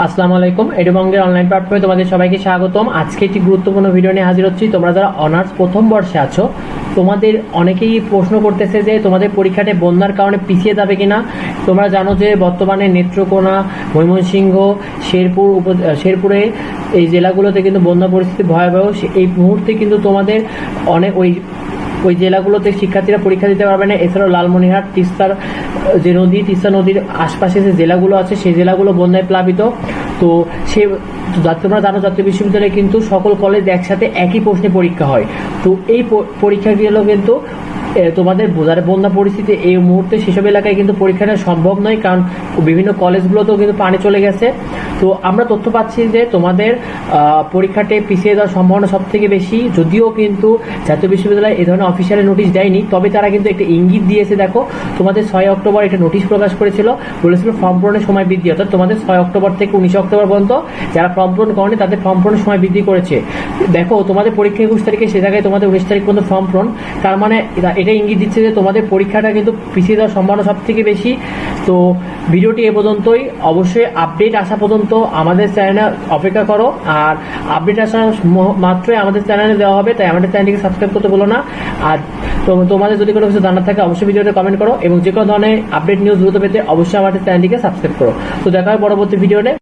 আসসালামু আলাইকুম, এডুবঙ্গের অনলাইন প্ল্যাটফর্মে তোমাদের সবাইকে স্বাগতম। আজকে একটি গুরুত্বপূর্ণ ভিডিও নিয়ে হাজির হচ্ছি। তোমরা যারা অনার্স প্রথম বর্ষে আছো, তোমাদের অনেকেই প্রশ্ন করতেছে যে তোমাদের পরীক্ষাটা বন্যার কারণে পিছিয়ে যাবে কিনা। তোমরা জানো যে বর্তমানে নেত্রকোনা, ময়মনসিংহ, শেরপুর উপ, শেরপুরে এই জেলাগুলোতে কিন্তু বন্যা পরিস্থিতি ভয়াবহ। এই মুহূর্তে কিন্তু তোমাদের অনেক ওই ওই জেলাগুলোতে শিক্ষার্থীরা পরীক্ষা দিতে পারবে না। এছাড়াও লালমনিরহাট, তিস্তার যে নদী, তিস্তা নদীর আশপাশে যে জেলাগুলো আছে, সেই জেলাগুলো বন্যায় প্লাবিত। তো সে তোমরা জানো জাতীয় বিশ্ববিদ্যালয়ে কিন্তু সকল কলেজ একসাথে একই প্রশ্নে পরীক্ষা হয়। তো এই পরীক্ষাগুলো কিন্তু তোমাদের বোঝার বন্যা পরিস্থিতি এই মুহূর্তে সেসব এলাকায় কিন্তু পরীক্ষা নেওয়া সম্ভব নয়, কারণ বিভিন্ন কলেজগুলোতেও কিন্তু পানি চলে গেছে। তো আমরা তথ্য পাচ্ছি যে তোমাদের পরীক্ষাতে পিছিয়ে যাওয়ার সম্ভাবনা সব থেকে বেশি। যদিও কিন্তু জাতীয় বিশ্ববিদ্যালয় এই ধরনের অফিসিয়ালি নোটিশ দেয়নি, তবে তারা কিন্তু একটা ইঙ্গিত দিয়েছে, দেখো, তোমাদের ছয় অক্টোবর একটা নোটিশ প্রকাশ করেছিল, বলেছিল ফর্ম পূরণের সময় বৃদ্ধি, অর্থাৎ তোমাদের ছয় অক্টোবর থেকে উনিশে অক্টোবর পর্যন্ত যারা ফর্ম পূরণ করেনি, তাদের ফর্ম পূরণের সময় বৃদ্ধি করেছে। দেখো, তোমাদের পরীক্ষা একুশ তারিখে, সে জায়গায় তোমাদের উনিশ তারিখ পর্যন্ত ফর্ম পূরণ। তার মানে এটা ইঙ্গিত দিচ্ছে যে তোমাদের পরীক্ষাটা কিন্তু পিছিয়ে যাওয়ার সম্ভাবনা সব থেকে বেশি। তো ভিডিওটি এ পর্যন্তই। অবশ্যই আপডেট আসা পর্যন্ত আমাদের চ্যানেলে অপেক্ষা করো। আর আপডেট আসা মাত্রই আমাদের চ্যানেলে দেওয়া হবে, তাই আমাদের চ্যানেলটিকে সাবস্ক্রাইব করতে বলো না। আর তোমাদের যদি কোনো কিছু জানার থাকে, অবশ্যই ভিডিওতে কমেন্ট করো। এবং যে কোনো ধরনের আপডেট নিউজ দ্রুত পেতে অবশ্যই আমাদের চ্যানেলটিকে সাবস্ক্রাইব করো। তো দেখা হয় পরবর্তী ভিডিওতে